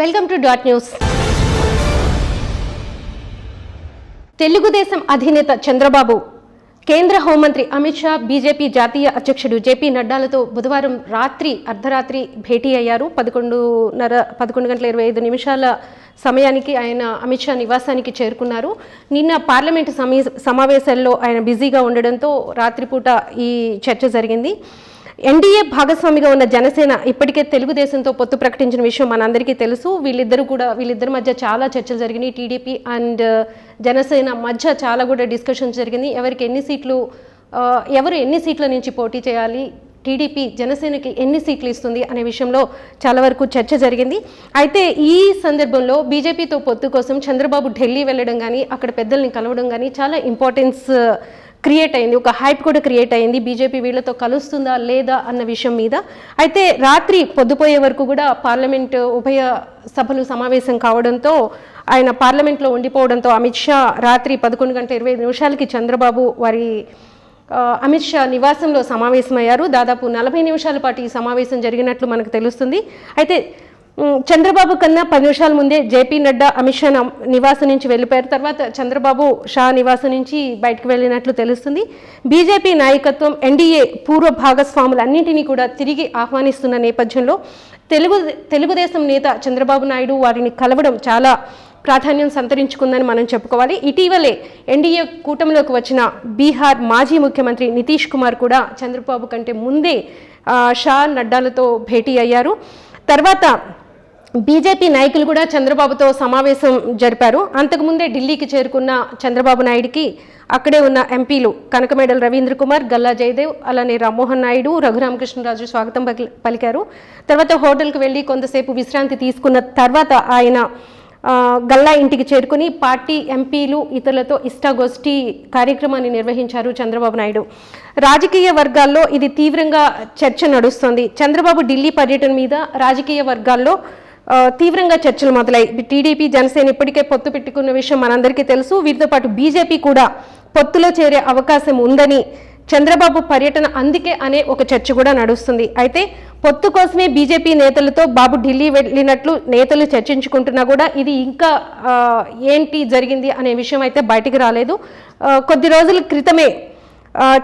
Welcome to dot news. Telugu Desam అధినేత చంద్రబాబు కేంద్ర హోంమంత్రి అమిత్ షా బీజేపీ జాతీయ అధ్యక్షుడు జేపీ నడ్డాలతో బుధవారం రాత్రి అర్ధరాత్రి భేటీ అయ్యారు. పదకొండున్నర పదకొండు గంటల ఇరవై ఐదు నిమిషాల సమయానికి ఆయన అమిత్ షా నివాసానికి చేరుకున్నారు. నిన్న పార్లమెంటు సమీ సమావేశాల్లో ఆయన బిజీగా ఉండడంతో రాత్రిపూట ఈ చర్చ జరిగింది. ఎన్డీఏ భాగస్వామిగా ఉన్న జనసేన ఇప్పటికే తెలుగుదేశంతో పొత్తు ప్రకటించిన విషయం మనందరికీ తెలుసు. వీళ్ళిద్దరు కూడా వీళ్ళిద్దరి మధ్య చాలా చర్చలు జరిగినాయి. టీడీపీ అండ్ జనసేన మధ్య చాలా కూడా డిస్కషన్ జరిగింది. ఎవరికి ఎన్ని సీట్లు ఎవరు ఎన్ని సీట్ల నుంచి పోటీ చేయాలి టీడీపీ జనసేనకి ఎన్ని సీట్లు ఇస్తుంది అనే విషయంలో చాలా వరకు చర్చ జరిగింది. అయితే ఈ సందర్భంలో బీజేపీతో పొత్తు కోసం చంద్రబాబు ఢిల్లీ వెళ్ళడం కానీ అక్కడ పెద్దల్ని కలవడం కానీ చాలా ఇంపార్టెన్స్ క్రియేట్ అయింది ఒక హైప్ కూడా క్రియేట్ అయింది. బీజేపీ వీళ్ళతో కలుస్తుందా లేదా అన్న విషయం మీద. అయితే రాత్రి పొద్దుపోయే వరకు కూడా పార్లమెంట్ ఉభయ సభలు సమావేశం కావడంతో ఆయన పార్లమెంట్లో ఉండిపోవడంతో అమిత్ షా రాత్రి పదకొండు గంటల ఇరవై ఐదు నిమిషాలకి చంద్రబాబు వారి అమిత్ షా నివాసంలో సమావేశమయ్యారు. దాదాపు నలభై నిమిషాల పాటు ఈ సమావేశం జరిగినట్లు మనకు తెలుస్తుంది. అయితే చంద్రబాబు కన్నా పది నిమిషాల ముందే జేపీ నడ్డా అమిత్ షా న- నివాసం నుంచి వెళ్ళిపోయారు. తర్వాత చంద్రబాబు షా నివాసం నుంచి బయటకు వెళ్ళినట్లు తెలుస్తుంది. బీజేపీ నాయకత్వం ఎన్డీఏ పూర్వ భాగస్వాములన్నింటినీ కూడా తిరిగి ఆహ్వానిస్తున్న నేపథ్యంలో తెలుగు తెలుగుదేశం నేత చంద్రబాబు నాయుడు వారిని కలవడం చాలా ప్రాధాన్యం సంతరించుకుందని మనం చెప్పుకోవాలి. ఇటీవలే ఎన్డీఏ కూటమిలోకి వచ్చిన బీహార్ మాజీ ముఖ్యమంత్రి నితీష్ కుమార్ కూడా చంద్రబాబు కంటే ముందే షా నడ్డాలతో భేటీ అయ్యారు. తర్వాత బీజేపీ నాయకులు కూడా చంద్రబాబుతో సమావేశం జరిపారు. అంతకుముందే ఢిల్లీకి చేరుకున్న చంద్రబాబు నాయుడికి అక్కడే ఉన్న ఎంపీలు కనకమేడల రవీంద్ర కుమార్ గల్లా జయదేవ్ అలానే రామ్మోహన్ నాయుడు రఘురామకృష్ణరాజు స్వాగతం పలి- పలికారు. తర్వాత హోటల్కి వెళ్ళి కొంతసేపు విశ్రాంతి తీసుకున్న తర్వాత ఆయన గల్లా ఇంటికి చేరుకుని పార్టీ ఎంపీలు ఇతరులతో ఇష్టాగోష్ఠి కార్యక్రమాన్ని నిర్వహించారు చంద్రబాబు నాయుడు. రాజకీయ వర్గాల్లో ఇది తీవ్రంగా చర్చ నడుస్తోంది. చంద్రబాబు ఢిల్లీ పర్యటన మీద రాజకీయ వర్గాల్లో తీవ్రంగా చర్చలు మొదలై టీడీపీ జనసేన ఇప్పటికే పొత్తు పెట్టుకున్న విషయం మనందరికీ తెలుసు. వీరితో పాటు బీజేపీ కూడా పొత్తులో చేరే అవకాశం ఉందని చంద్రబాబు పర్యటన అందుకే అనే ఒక చర్చ కూడా నడుస్తుంది. అయితే పొత్తు కోసమే బీజేపీ నేతలతో బాబు ఢిల్లీ వెళ్ళినట్లు నేతలు చర్చించుకుంటున్నా కూడా ఇది ఇంకా ఏంటి జరిగింది అనే విషయం అయితే బయటికి రాలేదు. కొద్ది రోజుల క్రితమే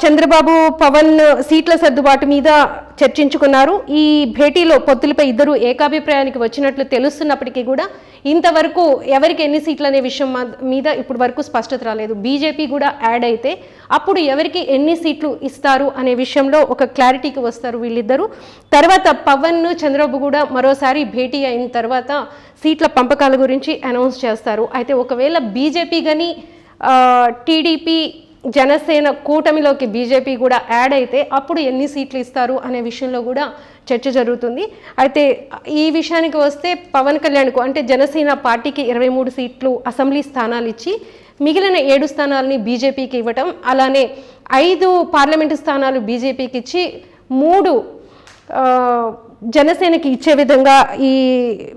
చంద్రబాబు పవన్ సీట్ల సర్దుబాటు మీద చర్చించుకున్నారు. ఈ భేటీలో పొత్తులపై ఇద్దరు ఏకాభిప్రాయానికి వచ్చినట్లు తెలుస్తున్నప్పటికీ కూడా ఇంతవరకు ఎవరికి ఎన్ని సీట్లు అనే విషయం మీద ఇప్పుడు వరకు స్పష్టత రాలేదు. బీజేపీ కూడా యాడ్ అయితే అప్పుడు ఎవరికి ఎన్ని సీట్లు ఇస్తారు అనే విషయంలో ఒక క్లారిటీకి వస్తారు వీళ్ళిద్దరూ. తర్వాత పవన్ చంద్రబాబు కూడా మరోసారి భేటీ అయిన తర్వాత సీట్ల పంపకాల గురించి అనౌన్స్ చేస్తారు. అయితే ఒకవేళ బీజేపీ కానీ టీడీపీ జనసేన కూటమిలోకి బీజేపీ కూడా యాడ్ అయితే అప్పుడు ఎన్ని సీట్లు ఇస్తారు అనే విషయంలో కూడా చర్చ జరుగుతుంది. అయితే ఈ విషయానికి వస్తే పవన్ కళ్యాణ్కు అంటే జనసేన పార్టీకి ఇరవై మూడు సీట్లు అసెంబ్లీ స్థానాలు ఇచ్చి మిగిలిన ఏడు స్థానాలని బీజేపీకి ఇవ్వటం అలానే ఐదు పార్లమెంటు స్థానాలు బీజేపీకి ఇచ్చి మూడు జనసేనకి ఇచ్చే విధంగా ఈ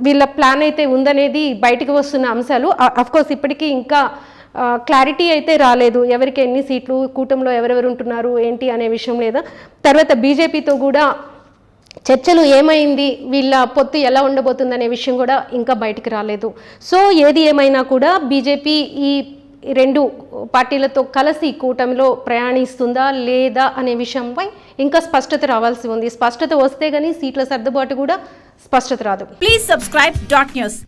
వీళ్ళ ప్లాన్ అయితే ఉందనేది బయటకు వస్తున్న అంశాలు. అఫ్కోర్స్ ఇప్పటికీ ఇంకా క్లారిటీ అయితే రాలేదు. ఎవరికి ఎన్ని సీట్లు కూటమిలో ఎవరెవరు ఉంటున్నారు ఏంటి అనే విషయం లేదా? తర్వాత బీజేపీతో కూడా చర్చలు ఏమైంది వీళ్ళ పొత్తు ఎలా ఉండబోతుంది అనే విషయం కూడా ఇంకా బయటికి రాలేదు. సో ఏది ఏమైనా కూడా బీజేపీ ఈ రెండు పార్టీలతో కలిసి కూటమిలో ప్రయాణిస్తుందా లేదా అనే విషయంపై ఇంకా స్పష్టత రావాల్సి ఉంది. స్పష్టత వస్తే కానీ సీట్ల సర్దుబాటు కూడా స్పష్టత రాదు. Please subscribe dot news